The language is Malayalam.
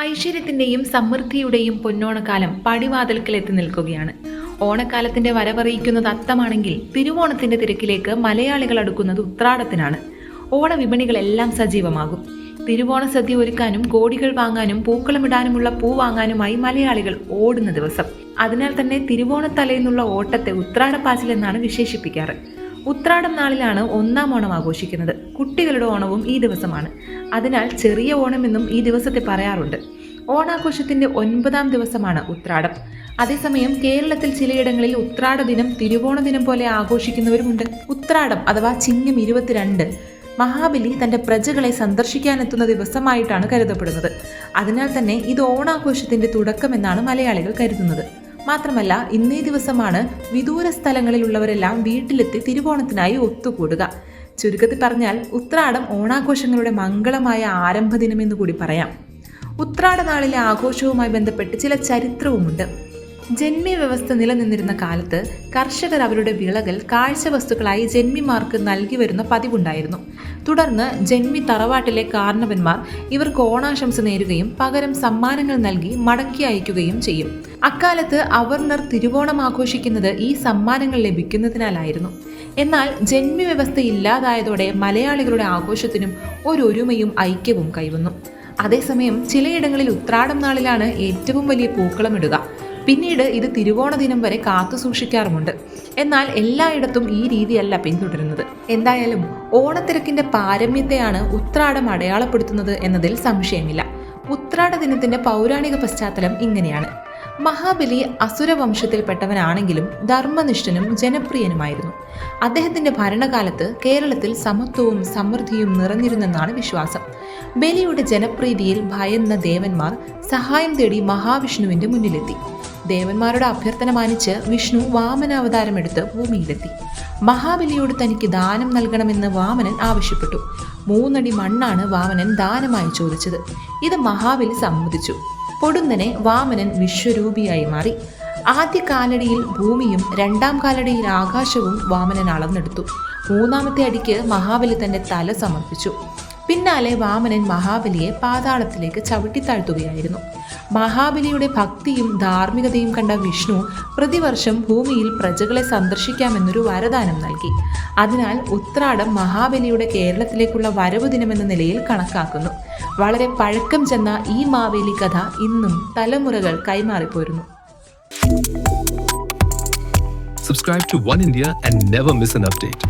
ഐശ്വര്യത്തിന്റെയും സമൃദ്ധിയുടെയും പൊന്നോണക്കാലം പടിവാതിൽക്കൽ എത്തി നിൽക്കുകയാണ്. ഓണക്കാലത്തിന്റെ വരവറിയിക്കുന്നത് അത്തമാണെങ്കിൽ തിരുവോണത്തിന്റെ തിരക്കിലേക്ക് മലയാളികൾ അടുക്കുന്നത് ഉത്രാടത്തിനാണ്. ഓണവിപണികളെല്ലാം സജീവമാകും. തിരുവോണ സദ്യ ഒരുക്കാനും കോടികൾ വാങ്ങാനും പൂക്കളമിടാനുമുള്ള പൂ വാങ്ങാനുമായി മലയാളികൾ ഓടുന്ന ദിവസം. അതിനാൽ തന്നെ തിരുവോണത്തലയിൽ നിന്നുള്ള ഓട്ടത്തെ ഉത്രാടപ്പാച്ചിൽ എന്നാണ് വിശേഷിപ്പിക്കാറ്. ഉത്രാടം നാളിലാണ് ഒന്നാം ഓണം ആഘോഷിക്കുന്നത്. കുട്ടികളുടെ ഓണവും ഈ ദിവസമാണ്. അതിനാൽ ചെറിയ ഓണം എന്നും ഈ ദിവസത്തെ പറയാറുണ്ട്. ഓണാഘോഷത്തിന്റെ ഒൻപതാം ദിവസമാണ് ഉത്രാടം. അതേസമയം കേരളത്തിൽ ചിലയിടങ്ങളിൽ ഉത്രാട ദിനം തിരുവോണ ദിനം പോലെ ആഘോഷിക്കുന്നവരുമുണ്ട്. ഉത്രാടം അഥവാ ചിങ്ങം ഇരുപത്തിരണ്ട് മഹാബലി തന്റെ പ്രജകളെ സന്ദർശിക്കാനെത്തുന്ന ദിവസമായിട്ടാണ് കരുതപ്പെടുന്നത്. അതിനാൽ തന്നെ ഇത് ഓണാഘോഷത്തിന്റെ തുടക്കമെന്നാണ് മലയാളികൾ കരുതുന്നത്. മാത്രമല്ല ഇന്നേ ദിവസമാണ് വിദൂര സ്ഥലങ്ങളിലുള്ളവരെല്ലാം വീട്ടിലെത്തി തിരുവോണത്തിനായി ഒത്തുകൂടുക. ചുരുക്കത്തിൽ പറഞ്ഞാൽ ഉത്രാടം ഓണാഘോഷങ്ങളുടെ മംഗളമായ ആരംഭ കൂടി പറയാം. ഉത്രാടനാളിലെ ആഘോഷവുമായി ബന്ധപ്പെട്ട് ചില ചരിത്രവുമുണ്ട്. ജന്മി വ്യവസ്ഥ നിലനിന്നിരുന്ന കാലത്ത് കർഷകർ അവരുടെ വിളകൾ കാഴ്ച വസ്തുക്കളായി ജന്മിമാർക്ക് നൽകി വരുന്ന പതിവുണ്ടായിരുന്നു. തുടർന്ന് ജന്മി തറവാട്ടിലെ കാർണവന്മാർ ഇവർക്ക് ഓണാശംസ നേരുകയും പകരം സമ്മാനങ്ങൾ നൽകി മടക്കി അയക്കുകയും ചെയ്യും. അക്കാലത്ത് അവർണർ തിരുവോണം ആഘോഷിക്കുന്നത് ഈ സമ്മാനങ്ങൾ ലഭിക്കുന്നതിനാലായിരുന്നു. എന്നാൽ ജന്മി വ്യവസ്ഥ ഇല്ലാതായതോടെ മലയാളികളുടെ ആഘോഷത്തിനും ഒരൊരുമയും ഐക്യവും കൈവന്നു. അതേസമയം ചിലയിടങ്ങളിൽ ഉത്രാടം നാളിലാണ് ഏറ്റവും വലിയ പൂക്കളമിടുക പിന്നീട് ഇത് തിരുവോണ ദിനം വരെ കാത്തു സൂക്ഷിക്കാറുമുണ്ട്. എന്നാൽ എല്ലായിടത്തും ഈ രീതിയല്ല പിന്തുടരുന്നത്. എന്തായാലും ഓണത്തിരക്കിന്റെ പാരമ്യത്തെയാണ് ഉത്രാടം അടയാളപ്പെടുത്തുന്നത് എന്നതിൽ സംശയമില്ല. ഉത്രാട ദിനത്തിന്റെ പൗരാണിക പശ്ചാത്തലം ഇങ്ങനെയാണ്. മഹാബലി അസുരവംശത്തിൽപ്പെട്ടവനാണെങ്കിലും ധർമ്മനിഷ്ഠനും ജനപ്രിയനുമായിരുന്നു. അദ്ദേഹത്തിന്റെ ഭരണകാലത്ത് കേരളത്തിൽ സമത്വവും സമൃദ്ധിയും നിറഞ്ഞിരുന്നെന്നാണ് വിശ്വാസം. ബലിയുടെ ജനപ്രീതിയിൽ ഭയന്ന ദേവന്മാർ സഹായം തേടി മഹാവിഷ്ണുവിന്റെ മുന്നിലെത്തി. ദേവന്മാരുടെ അഭ്യർത്ഥന മാനിച്ച് വിഷ്ണു വാമനാവതാരമെടുത്ത് ഭൂമിയിലെത്തി. മഹാബലിയോട് തനിക്ക് ദാനം നൽകണമെന്ന് വാമനൻ ആവശ്യപ്പെട്ടു. മൂന്നടി മണ്ണാണ് വാമനൻ ദാനമായി ചോദിച്ചത്. ഇത് മഹാബലി സമ്മതിച്ചു. പൊടുന്നനെ വാമനൻ വിശ്വരൂപിയായി മാറി. ആദ്യ കാലടിയിൽ ഭൂമിയും രണ്ടാം കാലടിയിൽ ആകാശവും വാമനൻ അളന്നെടുത്തു. മൂന്നാമത്തെ അടിക്ക് മഹാബലി തന്റെ തല സമർപ്പിച്ചു. പിന്നാലെ വാമനൻ മഹാബലിയെ പാതാളത്തിലേക്ക് ചവിട്ടിത്താഴ്ത്തുകയായിരുന്നു മഹാബലിയുടെ ഭക്തിയും ധാർമ്മികതയും കണ്ട വിഷ്ണു പ്രതിവർഷം ഭൂമിയിൽ പ്രജകളെ സന്ദർശിക്കാമെന്നൊരു വരദാനം നൽകി. അതിനാൽ ഉത്രാടം മഹാബലിയുടെ കേരളത്തിലേക്കുള്ള വരവ് ദിനമെന്ന നിലയിൽ കണക്കാക്കുന്നു. വളരെ പഴക്കം ചെന്ന ഈ മാവേലി കഥ ഇന്നും തലമുറകൾ കൈമാറിപ്പോരുന്നു. Subscribe to One India and never miss an update.